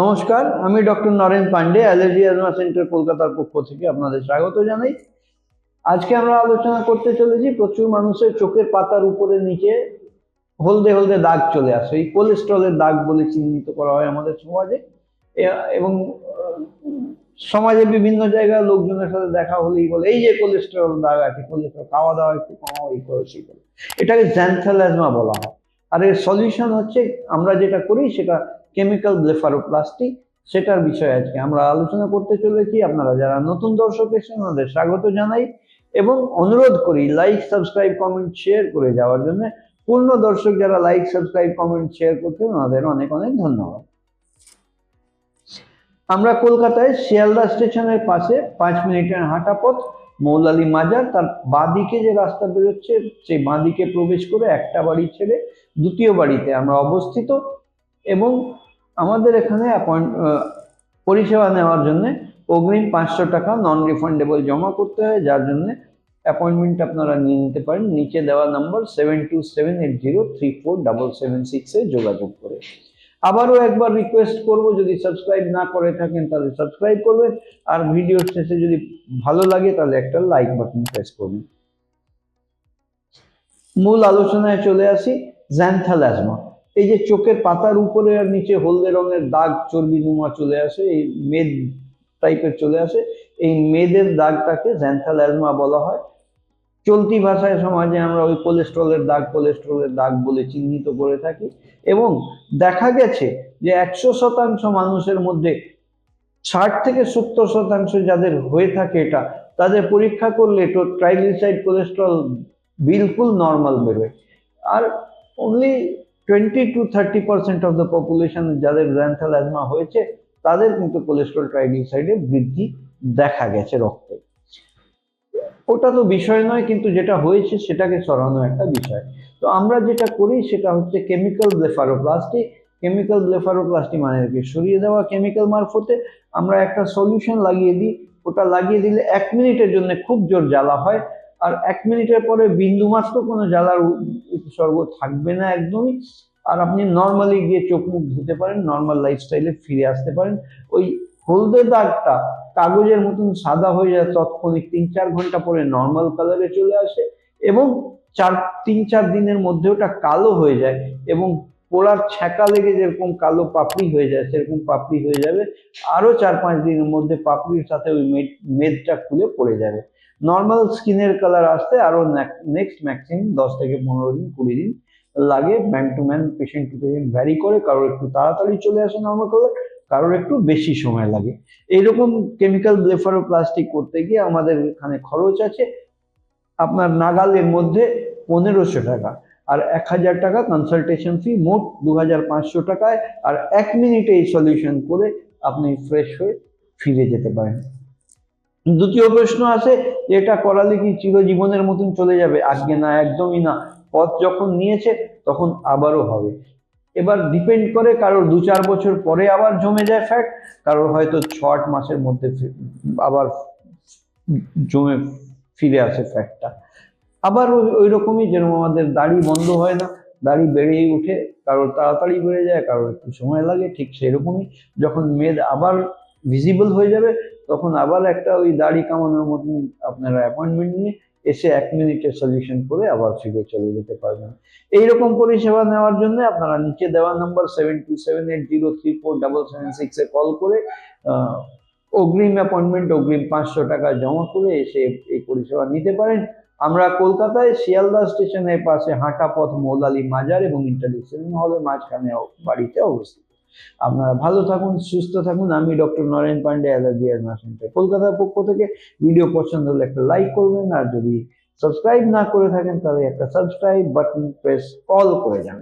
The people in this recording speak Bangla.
নমস্কার, আমি doctor Naren Pande, allergy asthma centre কলকাতার পক্ষ থেকে আপনাদের স্বাগত জানাই। আজকে আমরা আলোচনা করতে চলেছি, প্রচুর মানুষের চোখের পাতার উপরে নিচে হলদে হলদে দাগ চলে আসে। এই কোলেস্ট্রলের দাগ বলে চিহ্নিত করা হয় আমাদের সমাজে। এবং সমাজে বিভিন্ন জায়গায় লোকজনের সাথে দেখা হলেই বলে, এই যে কোলেস্ট্রল দাগ আছে, কোলেস্ট্রল খাওয়া দাওয়া একটু কমাও, এই করো, সেই করো। এটাকে জ্যান্থালাজমা বলা হয়। আর এর সলিউশন হচ্ছে, আমরা যেটা করি, সেটা কেমিক্যাল ব্লেফারোপ্লাস্টি সেটার বিষয়ে আজকে আমরা আলোচনা করতে চলেছি। আপনারা যারা নতুন দর্শক এসেছেন ওনাদের স্বাগত জানাই এবং অনুরোধ করি লাইক সাবস্ক্রাইব কমেন্ট শেয়ার করে যাওয়ার জন্য। পূর্ণ দর্শক যারা লাইক সাবস্ক্রাইব কমেন্ট শেয়ার করছেন ওনাদের অনেক অনেক ধন্যবাদ। আমরা কলকাতায় শিয়ালদা স্টেশনের পাশে পাঁচ মিনিটের হাঁটা পথ, মৌলালি মাজার, তার বাঁদিকে যে রাস্তা বেরোচ্ছে, সেই বাঁদিকে প্রবেশ করে একটা বাড়ি ছেড়ে দ্বিতীয় বাড়িতে আমরা অবস্থিত এবং আমাদের এখানে অ্যাপয়েন্ট পরিষেবা নেওয়ার জন্য অগ্রিম পাঁচশো টাকা নন রিফান্ডেবল জমা করতে হয়, যার জন্য অ্যাপয়েন্টমেন্ট আপনারা নিয়ে নিতে পারেন। নিচে দেওয়া number seven two seven eight zero three four double seven সিক্সে যোগাযোগ করে। আবারও একবার রিকোয়েস্ট করব, যদি সাবস্ক্রাইব না করে থাকেন, তাহলে সাবস্ক্রাইব করবেন আর ভিডিও শেষে যদি ভালো লাগে, তাহলে একটা লাইক বাটন প্রেস করবেন মূল আলোচনায় চলে আসি জ্যান্থালাজমা এই যে চোখের পাতার উপরে আর নিচে হলদে রঙের দাগ চর্বি নুমা চলে আসে, এই মেদ টাইপের চলে আসে, এই মেদের দাগটাকে জ্যান্থালাজমা বলা হয়। চলতি ভাষায় সমাজে আমরা ওই কোলেস্ট্রলের দাগ কোলেস্ট্রলের দাগ বলে চিহ্নিত করে থাকি এবং দেখা গেছে যে একশো শতাংশ মানুষের মধ্যে ষাট থেকে সত্তর শতাংশ যাদের হয়ে থাকে এটা, তাদের পরীক্ষা করলে তো ট্রাইগ্লিসাইড কোলেস্ট্রল বিলকুল নর্মাল বেরোয়। আর only twenty to thirty percent of the population যাদের র্যান্থাল অ্যাজমা হয়েছে, তাদের কিন্তু কোলেস্ট্রল ট্রাইগ্লিসাইডে বৃদ্ধি দেখা গেছে রক্তে। ওটা তো বিষয় নয়, কিন্তু যেটা হয়েছে সেটাকে সরানো একটা বিষয়। তো আমরা যেটা করি সেটা হচ্ছে কেমিক্যাল ব্লেফারোপ্লাস্টি কেমিক্যাল ব্লেফারোপ্লাস্টি মানে সরিয়ে দেওয়া কেমিক্যাল মারফতে আমরা একটা সলিউশন লাগিয়ে দিই। ওটা লাগিয়ে দিলে এক মিনিটের জন্য খুব জোর জ্বালা হয়। আর এক মিনিটের পরে বিন্দুমাত্র কোনো জ্বালার উপসর্গ থাকবে না একদমই। আর আপনি নর্মালি গিয়ে চোখ মুখ ধুতে পারেন নর্মাল লাইফস্টাইলে ফিরে আসতে পারেন। ওই হলদে দাগটা কাগজের মতন সাদা হয়ে যায়, তৎক্ষণিক তিন চার ঘণ্টা পরে নর্মাল কালারে চলে আসে এবং চার, তিন চার দিনের মধ্যে ওটা কালো হয়ে যায় এবং পোড়ার ছ্যাঁকা লেগে যেরকম কালো পাপড়ি হয়ে যায়, সেরকম পাপড়ি হয়ে যাবে। আরও চার পাঁচ দিনের মধ্যে পাপড়ির সাথে ওই মেদ মেদটা খুলে পড়ে যাবে। নর্মাল স্কিনের কালার আসতে আরও নেক্সট ম্যাক্সিমাম দশ থেকে পনেরো দিন, কুড়ি দিন লাগে man to man patient to patient vary করে, কারোর একটু তাড়াতাড়ি চলে আসে নর্মাল কালার কারোর একটু বেশি সময় লাগে। এইরকম কেমিক্যাল ব্লেফারোপ্লাস্টিক করতে গিয়ে আমাদের এখানে খরচ আছে আপনার নাগালের মধ্যে পনেরোশো টাকা। আর এক হাজার টাকা কনসালটেশন ফি মোট দু হাজার পাঁচশো টাকায়। আর এক মিনিটে এই সলিউশন করে আপনি ফ্রেশ হয়ে ফিরে যেতে পারেন। দ্বিতীয় প্রশ্ন আছে যে এটা করালে কি চিরজীবনের মতন চলে যাবে? আজকে না, একদমই না। পথ যখন নিয়েছে, তখন আবারও হবে। এবার ডিপেন্ড করে কারোর দু চার বছর পরে আবার জমে যায় ফ্যাট কারোর হয়তো ছ মাসের মধ্যে আবার জমে ফিরে আসে ফ্যাটটা আবার ওই রকমই যেরকম আমাদের দাড়ি বন্ধ হয় না, দাড়ি বেড়েই উঠে কারোর তাড়াতাড়ি বেড়ে যায়, কারোর একটু সময় লাগে, ঠিক সেরকমই। যখন মেদ আবার ভিজিবল হয়ে যাবে তখন আবার একটা ওই দাড়ি কামানোর মতন আপনারা অ্যাপয়েন্টমেন্ট নিয়ে এসে এক মিনিটের সলিউশন করে আবার ফিরে চলে যেতে পারবেন। এইরকম পরিষেবা নেওয়ার জন্য আপনারা নিচে দেওয়া number seven two seven eight zero three four double seven সিক্সে কল করে অগ্রিম অ্যাপয়েন্টমেন্ট অগ্রিম পাঁচশো টাকা জমা করে এসে এই পরিষেবা নিতে পারেন। আমরা কলকাতায় শিয়ালদা স্টেশনের পাশে হাঁটা পথ মৌলালি মাজার এবং ইন্টারডিসিপ্লিন হলের মাঝখানে বাড়িতে অবস্থিত। আপনারা ভালো থাকুন, সুস্থ থাকুন। আমি doctor Naren Pande, allergy asthma centre কলকাতার পক্ষ থেকে। ভিডিও পছন্দ হলে একটা লাইক করবেন, আর যদি সাবস্ক্রাইব না করে থাকেন, তাহলে একটা সাবস্ক্রাইব বাটন প্রেস অল করে যান।